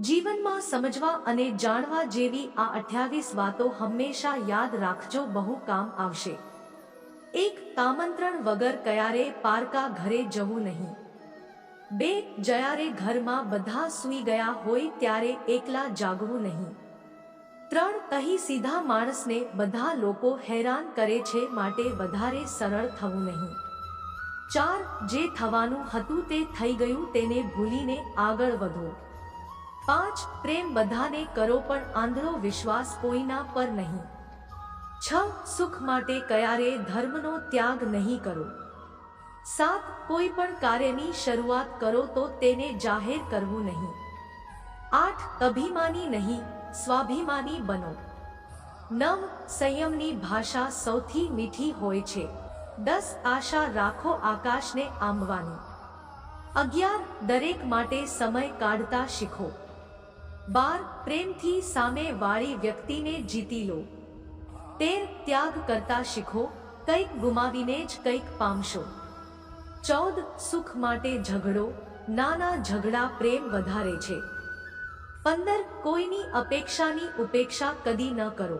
જીવનમાં સમજવા અને જાણવા જેવી આ અઠ્યાવીસ વાતો હંમેશા યાદ રાખજો, બહુ કામ આવશે. એક તામંત્રણ વગર કયારે પારકા ઘરે જવું નહીં. બે, જયારે ઘરમાં બધા સૂઈ ગયા હોય ત્યારે એકલા જાગવું નહીં. ત્રણ, કહી સીધા માણસને બધા લોકો હેરાન કરે છે માટે વધારે સરળ થવું નહીં. ચાર, જે થવાનું હતું તે થઈ ગયું તેને ભૂલીને આગળ વધો. પાંચ પ્રેમ બધાને કરો પણ આંધળો વિશ્વાસ કોઈના પર નહીં. છ, સુખ માટે કયારે ધર્મનો ત્યાગ નહીં કરો. સાત, કોઈ પણ કાર્યની શરૂઆત કરો તો તેને જાહેર કરવું નહીં. આઠ, અભિમાની નહીં, સ્વાભિમાની બનો. નવ, સંયમની ભાષા સૌથી મીઠી હોય છે. દસ, આશા રાખો આકાશને આંબવાની. અગિયાર, દરેક માટે સમય કાઢતા શીખો. બાર પ્રેમથી સામે વાળી વ્યક્તિને જીતી લો. તેર ત્યાગ કરતા શીખો, કંઈક ગુમાવીને જ કંઈક પામશો. ચૌદ સુખ માટે ઝઘડો, નાના ઝઘડા પ્રેમ વધારે છે. પંદર કોઈની અપેક્ષાની ઉપેક્ષા કદી ન કરો.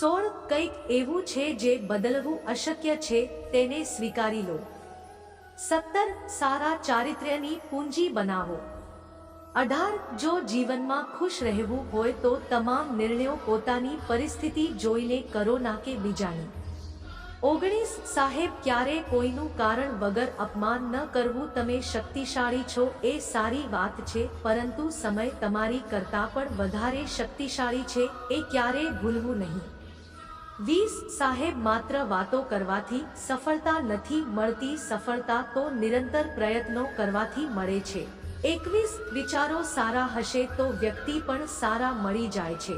સોળ કંઈક એવું છે જે બદલવું અશક્ય છે તેને સ્વીકારી લો. સત્તર સારા ચારિત્ર્યની પૂંજી બનાવો. અઢાર જો જીવનમાં ખુશ રહેવું હોય તો તમામ નિર્ણયો પોતાની પરિસ્થિતિ જોઈને કરો ના કે બીજાની. ઓગણીસ સાહેબ, ક્યારે કોઈનું કારણ વગર અપમાન ન કરવું તમે શક્તિશાળી છો એ સારી વાત છે, પરંતુ સમય તમારી કરતા પણ વધારે શક્તિશાળી છે, એ ક્યારે ભૂલવું નહીં. વીસ સાહેબ, માત્ર વાતો કરવાથી સફળતા નથી મળતી, સફળતા તો નિરંતર પ્રયત્નો કરવાથી મળે છે. એકવીસ વિચારો સારા હશે તો વ્યક્તિ પણ સારા મળી જાય છે.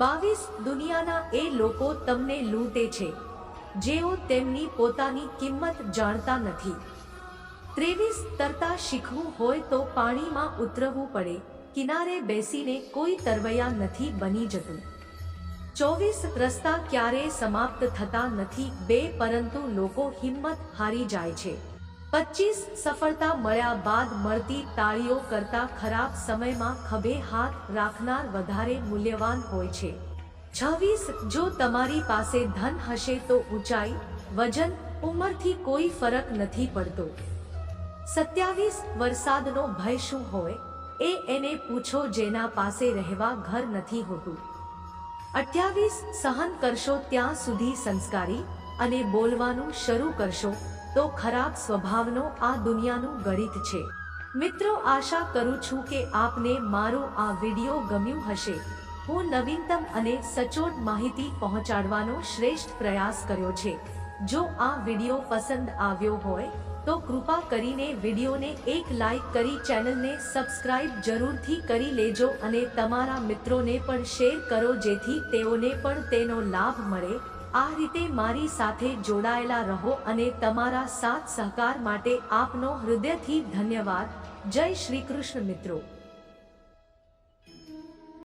બાવીસ દુનિયાના એ લોકો તમને લૂંટે છે. જેઓ તેમની પોતાની કિંમત જાણતા નથી. ત્રેવીસ તરતા શીખવું હોય તો પાણીમાં ઉતરવું પડે. કિનારે બેસીને કોઈ તરવૈયા નથી બની જતું. ચોવીસ રસ્તા ક્યારેય સમાપ્ત થતા નથી. બે પરંતુ લોકો હિંમત હારી જાય છે. પચીસ સફળતા મળ્યા બાદ મળતી તાળીઓ કરતા ખરાબ સમયમાં ખભે હાથ રાખનાર વધારે મૂલ્યવાન હોય છે. છવ્વીસ, જો તમારી પાસે ધન હશે તો ઊંચાઈ, વજન, ઉંમરથી કોઈ ફરક નથી પડતો. સત્યાવીસ, વરસાદનો ભય શું હોય? એ એને પૂછો જેના પાસે રહેવા ઘર નથી હોતું. અઠ્યાવીસ, સહન કરશો ત્યાં સુધી સંસ્કારી અને બોલવાનું શરૂ કરશો. તો ખરાબ સ્વભાવનો આ દુનિયાનું ગણિત છે. મિત્રો, આશા કરું છું કે આપને મારો આ વિડિયો ગમ્યું હશે. હું નવીનતમ અને સચોટ માહિતી પહોંચાડવાનો શ્રેષ્ઠ પ્રયાસ કર્યો છે. જો આ વિડિયો પસંદ આવ્યો હોય, તો કૃપા કરીને વિડીયોને એક લાઈક કરી ચેનલને સબસ્ક્રાઇબ જરૂરથી કરી લેજો અને તમારા મિત્રોને પણ શેર કરો જેથી તેઓને પણ તેનો લાભ મળે. આ રીતે મારી સાથે જોડાયેલા રહો અને તમારા સાથ સહકાર માટે આપનો હૃદયથી ધન્યવાદ. જય શ્રી કૃષ્ણ મિત્રો.